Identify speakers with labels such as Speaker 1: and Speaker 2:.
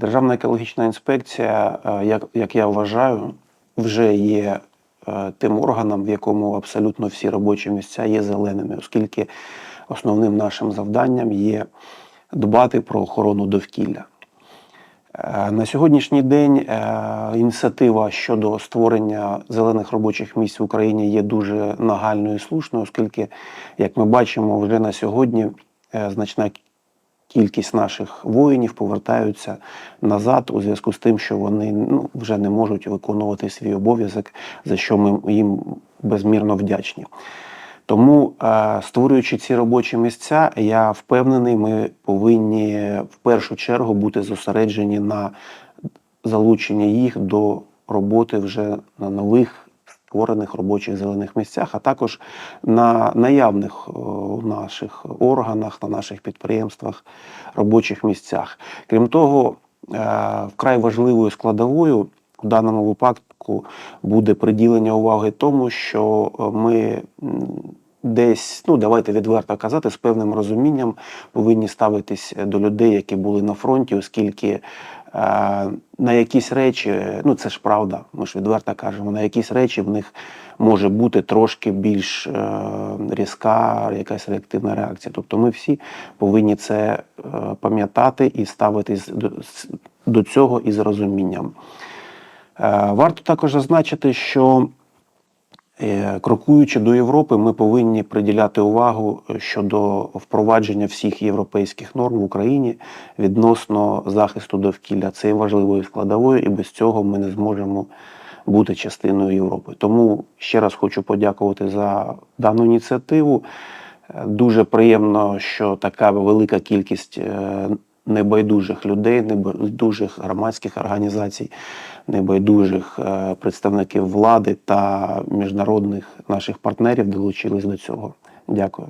Speaker 1: Державна екологічна інспекція, е, як, як я вважаю, вже є е, тим органом, в якому абсолютно всі робочі місця є зеленими, оскільки основним нашим завданням є дбати про охорону довкілля. Е, На сьогоднішній день ініціатива щодо створення зелених робочих місць в Україні є дуже нагальною і слушною, оскільки, як ми бачимо, вже на сьогодні значна кількість наших воїнів повертаються назад у зв'язку з тим, що вони ну, вже не можуть виконувати свій обов'язок, за що ми їм безмірно вдячні. Тому, е, створюючи ці робочі місця, я впевнений, ми повинні в першу чергу бути зосереджені на залученні їх до роботи вже на нових створених робочих зелених місцях, а також на наявних е, у наших органах, на наших підприємствах робочих місцях. Крім того, е, вкрай важливою складовою у даному випадку буде приділення уваги тому, що ми десь, ну давайте відверто казати, з певним розумінням повинні ставитись до людей, які були на фронті, оскільки е, на якісь речі, ну це ж правда, ми ж відверто кажемо, на якісь речі в них може бути трошки більш е, різка якась реактивна реакція. Тобто ми всі повинні це е, пам'ятати і ставитись до, цього із розумінням. Е, Варто також зазначити, що е, крокуючи до Європи, ми повинні приділяти увагу е, щодо впровадження всіх європейських норм в Україні відносно захисту довкілля. Це є важливою складовою, і без цього ми не зможемо бути частиною Європи. Тому ще раз хочу подякувати за дану ініціативу. Е, Дуже приємно, що така велика кількість е, небайдужих людей, небайдужих громадських організацій, небайдужих е, представників влади та міжнародних наших партнерів долучились до цього. Дякую.